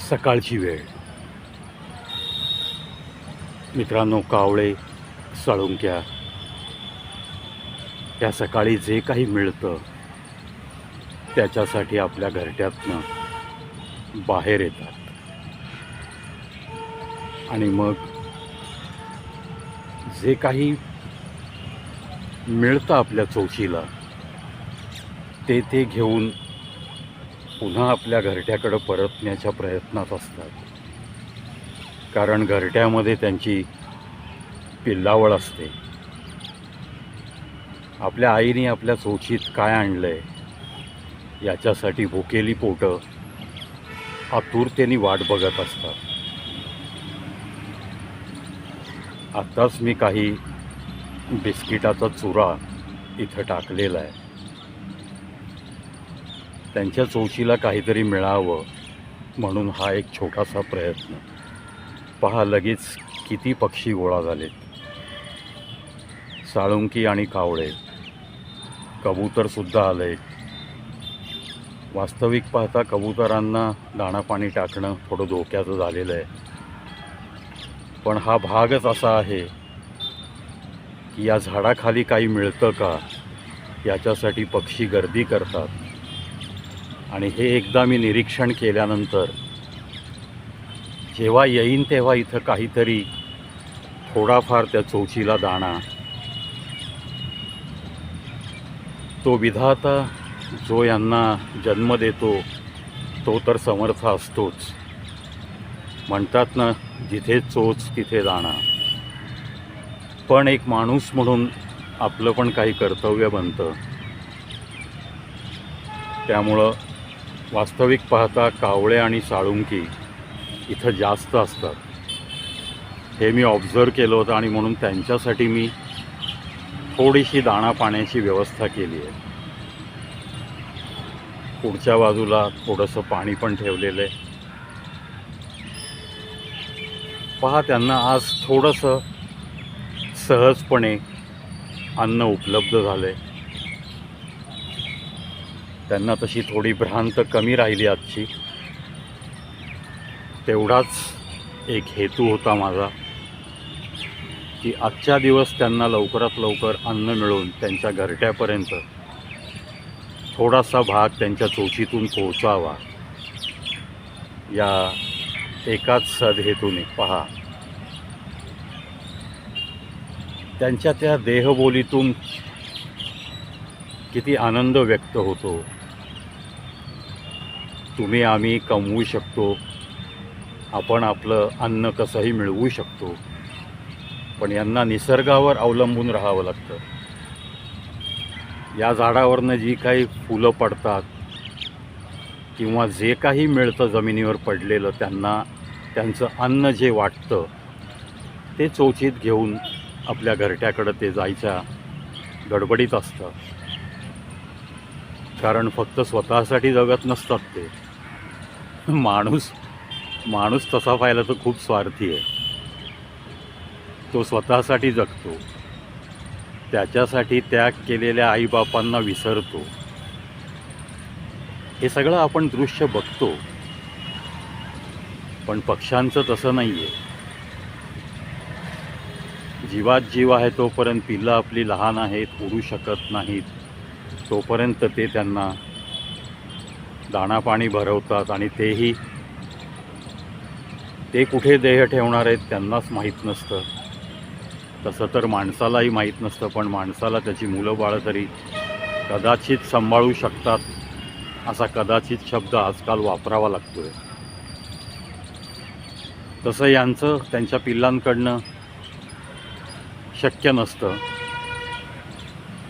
सकाळची वेळ. मित्रांनो कावळे साळुंक्या. या सकाळी जे काही मिळतं त्याच्यासाठी आपल्या घरट्यातनं बाहेर येतात. आणि मग जे काही मिळतं आपल्या चौशीला ते ते घेऊन पुन्हा आपल्या घरट्याकडं परतण्याच्या प्रयत्नात असतात. कारण घरट्यामध्ये त्यांची पिल्लावळ असते. आपल्या आईने आपल्या चोचीत काय आणलं आहे याच्यासाठी भुकेली पोटं आतुरतेने वाट बघत असतात. आत्ताच मी काही बिस्किटाचा चुरा इथं टाकलेला आहे. त्यांच्या चौशीला काहीतरी मिळावं म्हणून हा एक छोटासा प्रयत्न. पहा लगेच किती पक्षी गोळा झालेत. साळुंकी आणि कावळे. कबूतरसुद्धा आले वास्तविक पाहता कबुतरांना दाणापाणी टाकणं थोडं धोक्याचं झालेलं आहे. पण हा भागच असा आहे की या झाडाखाली काही मिळतं का? याच्यासाठी पक्षी गर्दी करतात. आणि हे एकदा मी निरीक्षण केल्यानंतर जेव्हा येईन तेव्हा इथं काहीतरी थोडाफार त्या चोचीला दाणा. तो विधाता जो यांना जन्म देतो तो तर समर्थ असतोच. म्हणतात ना जिथे चोच तिथे दाणा. पण एक माणूस म्हणून आपलं पण काही कर्तव्य बनतं. त्यामुळं वास्तविक पाहता कावळे आणि साळुंकी इथं जास्त असतात. हे मी ऑब्झर्व केलं होतं आणि म्हणून त्यांच्यासाठी मी थोडीशी दाणा पाण्याची व्यवस्था केली आहे. पुढच्या बाजूला थोडंसं पाणी पण ठेवलेलं आहे. पहा त्यांना आज थोडंसं सहजपणे अन्न उपलब्ध झालं आहे त्यांना तशी थोडी भ्रांत कमी राहिली आजची. तेवढाच एक हेतू होता माझा की आजच्या दिवस त्यांना लवकरात लवकर अन्न मिळून त्यांच्या घरट्यापर्यंत थोडासा भाग त्यांच्या चोचीतून पोहोचावा. या एकाच सद हेतूने पहा. त्यांच्या त्या देहबोलीतून किती आनंद व्यक्त होतो. तुम्ही आम्ही कमवू शकतो. आपण आपलं अन्न कसंही मिळवू शकतो. पण यांना निसर्गावर अवलंबून राहावं लागतं. या झाडावरनं जी काही फुलं पडतात किंवा जे काही मिळतं जमिनीवर पडलेलं त्यांना त्यांचं अन्न जे वाटतं ते चोचीत घेऊन आपल्या घरट्याकडं ते जायच्या गडबडीत असतं. कारण फक्त स्वतःसाठी जगत नसतात ते. माणूस माणूस तसा पाहिला तर खूप स्वार्थी आहे. तो स्वतःसाठी जगतो. त्याच्यासाठी त्याग केलेल्या आईबापांना विसरतो. हे सगळं आपण दृश्य बघतो. पण पक्ष्यांचं तसं नाही आहे जीवात जीव आहे तोपर्यंत पिल्लं आपली लहान आहेत उडू शकत नाहीत. तोपर्यंत ते त्यांना दाणा पाणी भरवतात आणि तेही ते कुठे देह ठेवणार आहेत त्यांनाच माहीत नसतं. तसं तर माणसालाही माहीत नसतं पण माणसाला त्याची मुलं बाळं तरी कदाचित सांभाळू शकतात असा कदाचित शब्द आजकाल वापरावा लागतो आहे तसं यांचं त्यांच्या पिल्लांकडनं शक्य नसतं.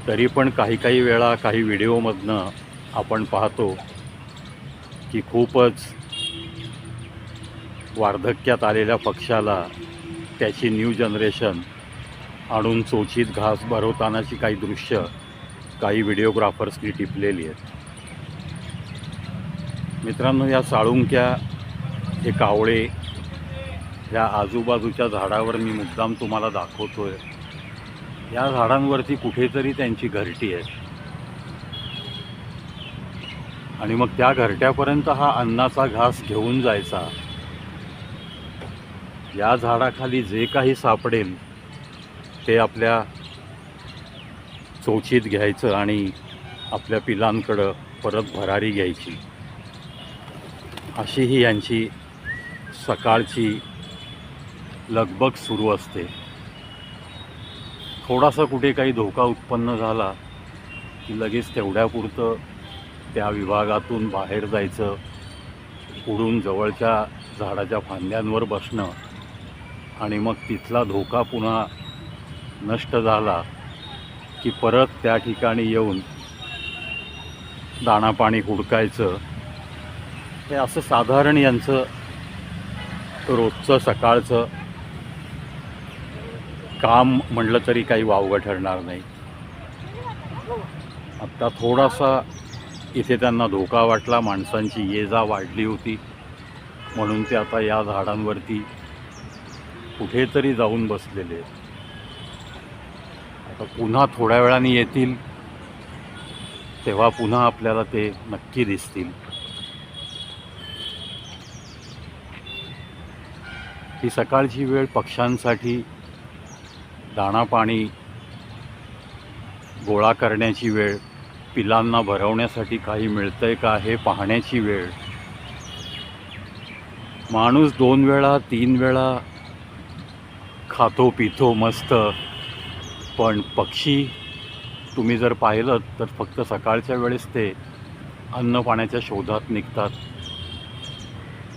तरी पण काही काही वेळा काही व्हिडिओमधनं आपण पाहतो की खूपच वार्धक्यात आलेल्या पक्षाला त्याची न्यू जनरेशन आणून चोचीत घास भरवतानाची काही दृश्य काही व्हिडिओग्राफर्सनी टिपलेली आहेत. मित्रांनो या साळुंक्या हे कावळे ह्या आजूबाजूच्या झाडावर मी मुद्दाम तुम्हाला दाखवतो आहे या झाडांवरती कुठेतरी त्यांची घरटी आहे. आणि मग त्या घरट्यापर्यंत हा अन्नाचा घास घेऊन जायचा. या झाडाखाली जे काही सापडेल ते आपल्या चोचीत घ्यायचं आणि आपल्या पिलांकडं परत भरारी घ्यायची. अशी ही यांची सकाळची लगबग सुरू असते. थोडासा कुठे काही धोका उत्पन्न झाला की लगेच तेवढ्यापुरतं त्या विभागातून बाहेर जायचं उडून जवळच्या झाडाच्या फांद्यांवर बसणं आणि मग तिथला धोका पुन्हा नष्ट झाला की परत त्या ठिकाणी येऊन दाणापाणी हुडकायचं हे असं साधारण यांचं रोजचं सकाळचं काम म्हटलं तरी काही वावगं ठरणार नाही. आत्ता थोडासा इथे त्यांना धोका वाटला माणसांची ये जा वाढली होती म्हणून ते आता या झाडांवरती कुठेतरी जाऊन बसलेले आहेत. आता पुन्हा थोड्या वेळाने येतील तेव्हा पुन्हा आपल्याला ते नक्की दिसतील ही सकाळची वेळ पक्ष्यांसाठी दाणा पाणी गोळा करण्याची वेळ पिलांना भरवण्यासाठी काही मिळतंय का हे पाहण्याची वेळ. माणूस दोन वेळा तीन वेळा खातो पितो मस्त. पण पक्षी तुम्ही जर पाहिलं तर फक्त सकाळच्या वेळेस ते अन्न पाण्याच्या शोधात निघतात.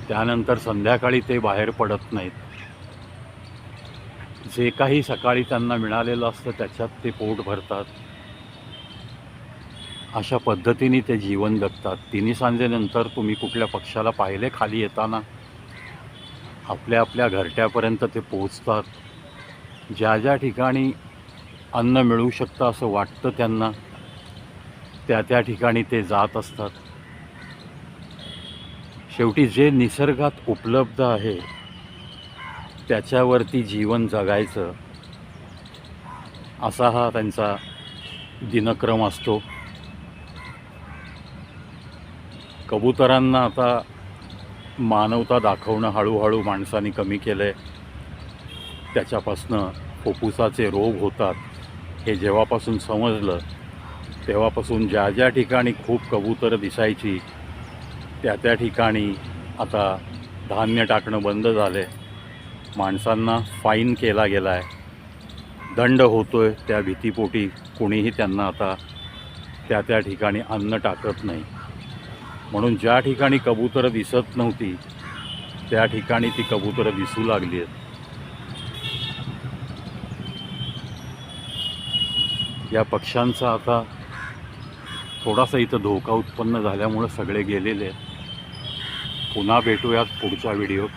त्यानंतर संध्याकाळी ते बाहेर पडत नाहीत. जे काही सकाळी त्यांना मिळालेलं असतं त्याच्यात ते पोट भरतात. अशा पद्धतीने ते जीवन जगतात. तिन्ही सांजेनंतर तुम्ही कुठल्या पक्षाला पाहिले खाली येताना? आपल्या आपल्या घरट्यापर्यंत ते पोचतात ज्या ज्या ठिकाणी अन्न मिळू शकतं असं वाटतं त्यांना त्या त्या ठिकाणी ते जात असतात. शेवटी जे निसर्गात उपलब्ध आहे त्याच्यावरती जीवन जगायचं असा हा त्यांचा दिनक्रम असतो. कबुतरांना आता मानवता दाखवणं हळूहळू माणसाने कमी केलं आहे त्याच्यापासनं फुफ्फुसाचे रोग होतात. हे जेव्हापासून समजलं तेव्हापासून ज्या ज्या ठिकाणी खूप कबुतरं दिसायची त्या त्या ठिकाणी आता धान्य टाकणं बंद झालं आहे माणसांना फाईन केला गेला आहे दंड होतो आहे त्या भीतीपोटी. कुणीही त्यांना आता त्या त्या ठिकाणी अन्न टाकत नाही. म्हणून ज्या ठिकाणी कबुतरं दिसत नव्हती त्या ठिकाणी ती कबुतरं दिसू लागली आहेत. या पक्ष्यांचा आता थोडासा इथं धोका उत्पन्न झाल्यामुळं सगळे गेलेले आहेत. पुन्हा भेटूयात पुढच्या व्हिडिओत.